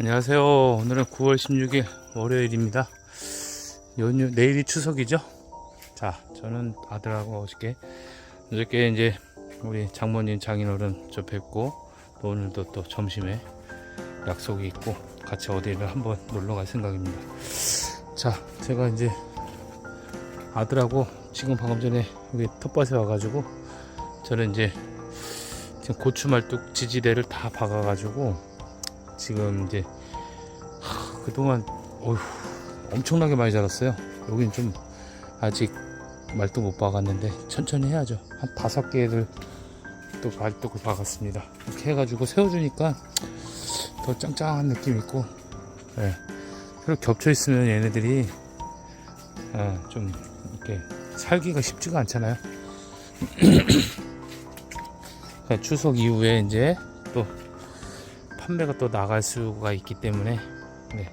안녕하세요. 오늘은 9월 16일 월요일입니다. 연휴, 내일이 추석이죠? 자, 저는 아들하고 어저께, 어저께 이제 우리 장모님 장인어른 저 뵙고, 또 오늘도 또 점심에 약속이 있고, 같이 어디를 한번 놀러 갈 생각입니다. 자, 제가 이제 아들하고 지금 방금 전에 여기 텃밭에 와가지고, 저는 이제 지금 고추 말뚝 지지대를 다 박아가지고, 지금 이제 하, 그동안 어휴, 엄청나게 많이 자랐어요. 여긴 좀 아직 말도 못 박았는데 천천히 해야죠. 한 다섯 개를 또 말뚝을 박았습니다. 이렇게 해가지고 세워주니까 더 짱짱한 느낌 있고, 예. 그리고 겹쳐 있으면 얘네들이 예, 좀 이렇게 살기가 쉽지가 않잖아요. 그러니까 추석 이후에 이제 또 판매가 또 나갈 수가 있기 때문에 네.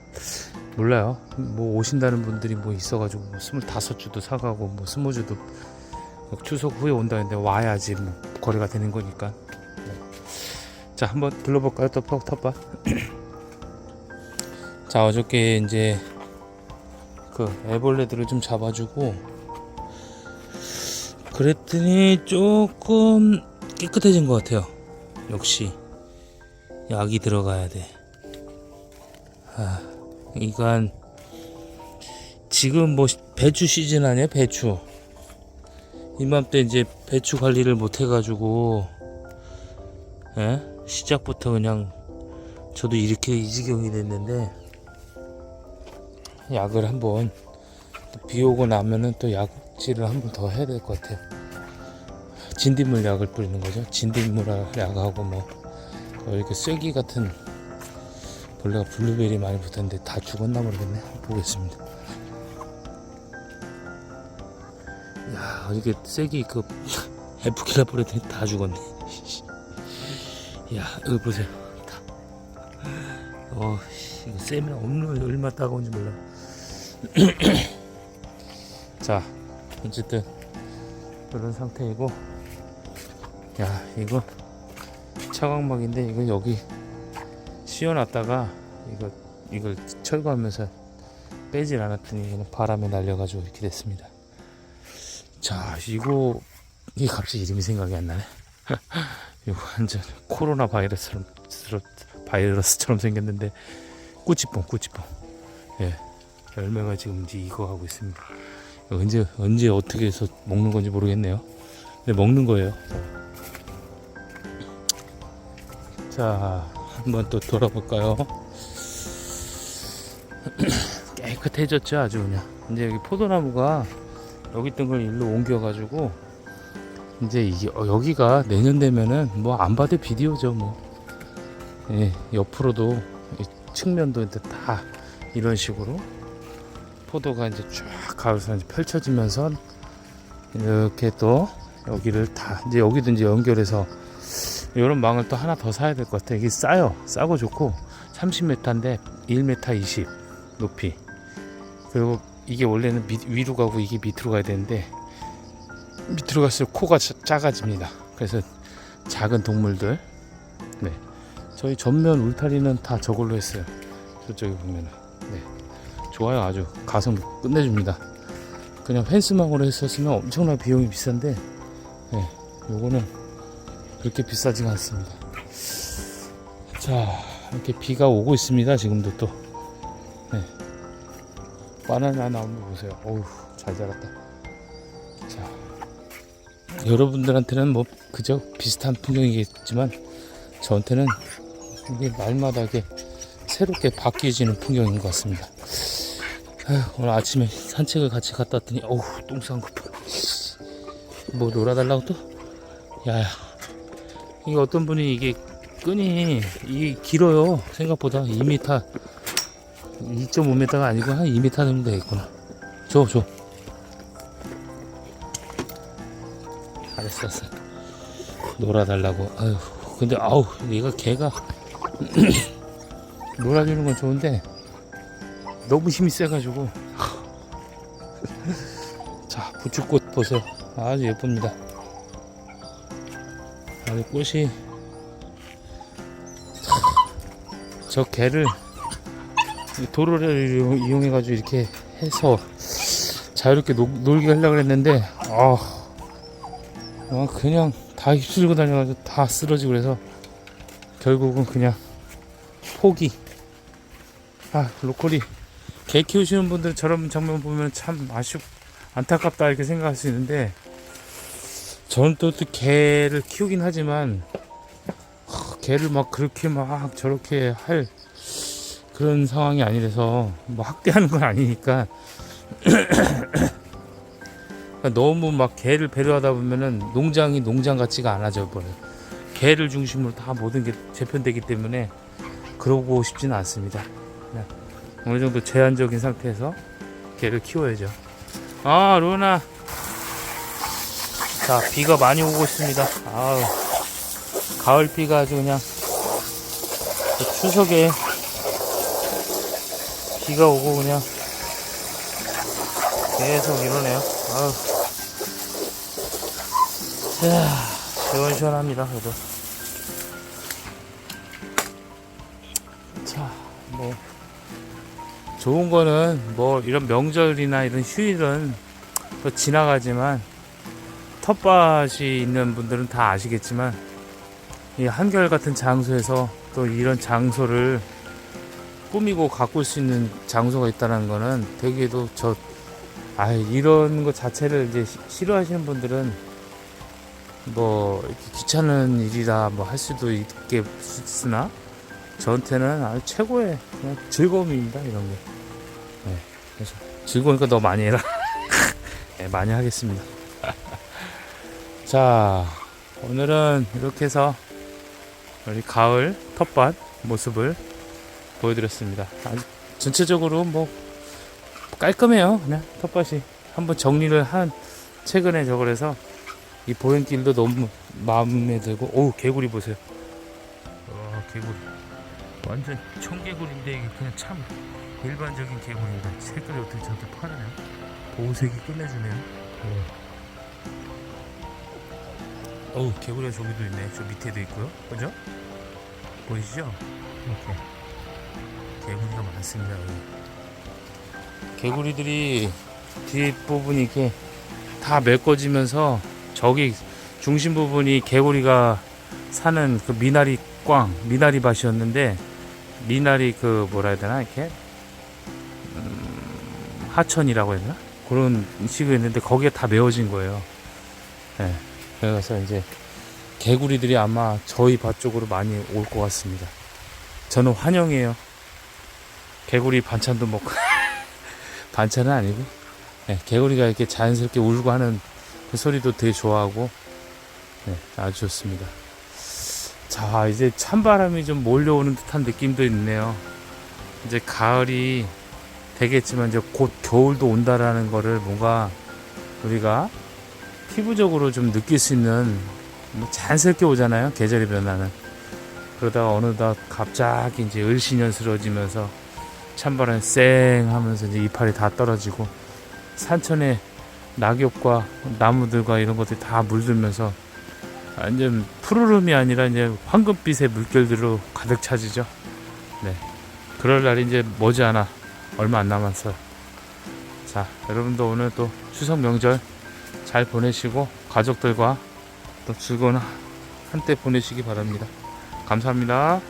몰라요. 뭐 오신다는 분들이 뭐 있어가지고 뭐 스물다섯 주도 사가고 뭐 스무 주도 뭐 추석 후에 온다는데 와야지 뭐 거래가 되는 거니까. 네. 자 한번 둘러볼까요? 또 텃- 텃밭. 자 어저께 이제 그 애벌레들을 좀 잡아주고 그랬더니 조금 깨끗해진 것 같아요. 역시. 약이 들어가야 돼. 아, 이건 지금 뭐 배추 시즌 아니야 배추. 이맘때 이제 배추 관리를 못 해가지고, 예? 시작부터 그냥 저도 이렇게 이 지경이 됐는데 약을 한번 비 오고 나면은 또 약질을 한번 더 해야 될 것 같아요. 진딧물 약을 뿌리는 거죠. 진딧물 약하고 뭐 어, 이렇게 쐐기 같은 벌레가 블루베리 많이 붙었는데 다 죽었나 모르겠네. 보겠습니다. 야, 이게 쐐기 그 에프킬라 뿌렸더니 다 죽었네. 야, 이거 보세요. 다. 어, 씨, 이거 쌤이 없는 얼마 따가운지 몰라. 자, 어쨌든 그런 상태이고, 야, 이거 차광막인데 이거 여기 씌워놨다가 이거 이걸 철거하면서 빼질 않았더니 그냥 바람에 날려가지고 이렇게 됐습니다. 자 이거 이게 갑자기 이름이 생각이 안 나네. 이거 완전 코로나 바이러스처럼 바이러스처럼 생겼는데 꾸치뽕 꾸치뽕. 예 열매가 지금 이제 이거 하고 있습니다. 언제 언제 어떻게 해서 먹는 건지 모르겠네요. 근데 먹는 거예요. 자, 한번 또 돌아볼까요? 깨끗해졌죠, 아주 그냥. 이제 여기 포도나무가 여기 있던 걸 일로 옮겨가지고 이제 이게 어, 여기가 내년 되면은 뭐안 봐도 비디오죠, 뭐. 예, 옆으로도 이 측면도 이제 다 이런 식으로 포도가 이제 쫙 이제 펼쳐지면서 이렇게 또 여기를 다 이제 여기도 이제 연결해서 이런 망을 또 하나 더 사야 될 것 같아. 이게 싸요. 싸고 좋고 30m인데 1m 20 높이. 그리고 이게 원래는 밑, 위로 가고 이게 밑으로 가야 되는데 밑으로 갈수록 코가 자- 작아집니다. 그래서 작은 동물들. 네. 저희 전면 울타리는 다 저걸로 했어요. 저쪽에 보면은. 네. 좋아요. 아주 가성 끝내줍니다. 그냥 펜스망으로 했었으면 엄청난 비용이 비싼데, 네. 요거는 그렇게 비싸지가 않습니다. 자, 이렇게 비가 오고 있습니다. 지금도 또. 네. 바나나 나무 보세요. 어우, 잘 자랐다. 자, 여러분들한테는 뭐 그저 비슷한 풍경이겠지만 저한테는 이게 날마다 이게 새롭게 바뀌어지는 풍경인 것 같습니다. 아휴, 오늘 아침에 산책을 같이 갔다 왔더니 어우 똥 싼거 봐. 뭐 놀아달라고 또? 야야 이게 어떤 분이 이게 끈이 이게 길어요. 생각보다 2m 2.5m가 아니고 한 2m 정도 되겠구나. 줘 줘. 알았어 알았어. 놀아달라고. 아유 근데 아우 얘가 개가 놀아주는 건 좋은데 너무 힘이 세가지고. 자 부추꽃 보세요. 아주 예쁩니다 아주 꽃이. 저 개를 이 도로를 이용해 가지고 이렇게 해서 자유롭게 놀, 놀게 하려고 했는데 아, 아 그냥 다 휩쓸고 다녀가지고 다 쓰러지고 그래서 결국은 그냥 포기. 아 로컬이 개 키우시는 분들 저런 장면 보면 참 아쉽 안타깝다 이렇게 생각할 수 있는데 저는 또, 또 개를 키우긴 하지만 하, 개를 막 그렇게 막 저렇게 할 그런 상황이 아니라서 뭐 학대하는 건 아니니까 그러니까 너무 막 개를 배려하다 보면은 농장이 농장 같지가 않아져 버려요. 개를 중심으로 다 모든 게 재편되기 때문에 그러고 싶지는 않습니다. 어느 정도 제한적인 상태에서 개를 키워야죠. 아, 루나. 자, 비가 많이 오고 있습니다. 아우, 가을 비가 아주 그냥 그 추석에 비가 오고 그냥 계속 이러네요. 아우. 자, 시원시원합니다, 그래도. 자, 뭐. 좋은 거는 뭐 이런 명절이나 이런 휴일은 또 지나가지만 텃밭이 있는 분들은 다 아시겠지만 이 한결 같은 장소에서 또 이런 장소를 꾸미고 가꿀 수 있는 장소가 있다는 거는 되게도 저 아, 이런 것 자체를 이제 시- 싫어하시는 분들은 뭐 이렇게 귀찮은 일이라 뭐 할 수도 있겠으나 저한테는 아주 최고의 그냥 즐거움입니다 이런 게. 네, 그래서 즐거우니까 더 많이 해라. 네, 많이 하겠습니다. 자, 오늘은 이렇게 해서 우리 가을 텃밭 모습을 보여드렸습니다. 전체적으로 뭐 깔끔해요. 그냥 텃밭이 한번 정리를 한 최근에 저걸 해서 이 보행길도 너무 마음에 들고 오 개구리 보세요. 와 개구리 완전 청개구리인데 이게 그냥 참 일반적인 개구리입니다. 색깔이 어떻게 저렇게 파르네요. 보색이 끝내주네요. 어우 개구리가 저기도 있네. 저 밑에도 있고요. 그죠? 보이시죠? 이렇게 개구리가 많습니다. 여기. 개구리들이 뒷부분이 이렇게 다 메꿔지면서 저기 중심 부분이 개구리가 사는 그 미나리 꽝, 미나리 밭이었는데 미나리 그 뭐라 해야 되나 이렇게 음, 하천이라고 해야 되나 그런 식이었는데 거기에 다 메워진 거예요. 예. 그래서 이제 개구리들이 아마 저희 밭 쪽으로 많이 올 것 같습니다. 저는 환영해요. 개구리 반찬도 먹고 반찬은 아니고 예, 개구리가 이렇게 자연스럽게 울고 하는 그 소리도 되게 좋아하고 네, 아주 좋습니다. 자 이제 찬바람이 좀 몰려오는 듯한 느낌도 있네요. 이제 가을이 되겠지만 이제 곧 겨울도 온다라는 거를 뭔가 우리가 피부적으로 좀 느낄 수 있는 뭐 자연스럽게 오잖아요. 계절의 변화는. 그러다가 어느덧 갑자기 이제 을씨년스러워지면서 찬바람 쌩 하면서 이제 이파리 다 떨어지고 산천에 낙엽과 나무들과 이런 것들이 다 물들면서 완전 푸르름이 아니라 이제 황금빛의 물결들로 가득 차지죠. 네. 그럴 날이 이제 머지않아 얼마 안 남았어요. 자, 여러분도 오늘 또 추석 명절 잘 보내시고 가족들과 또 즐거운 한때 보내시기 바랍니다. 감사합니다.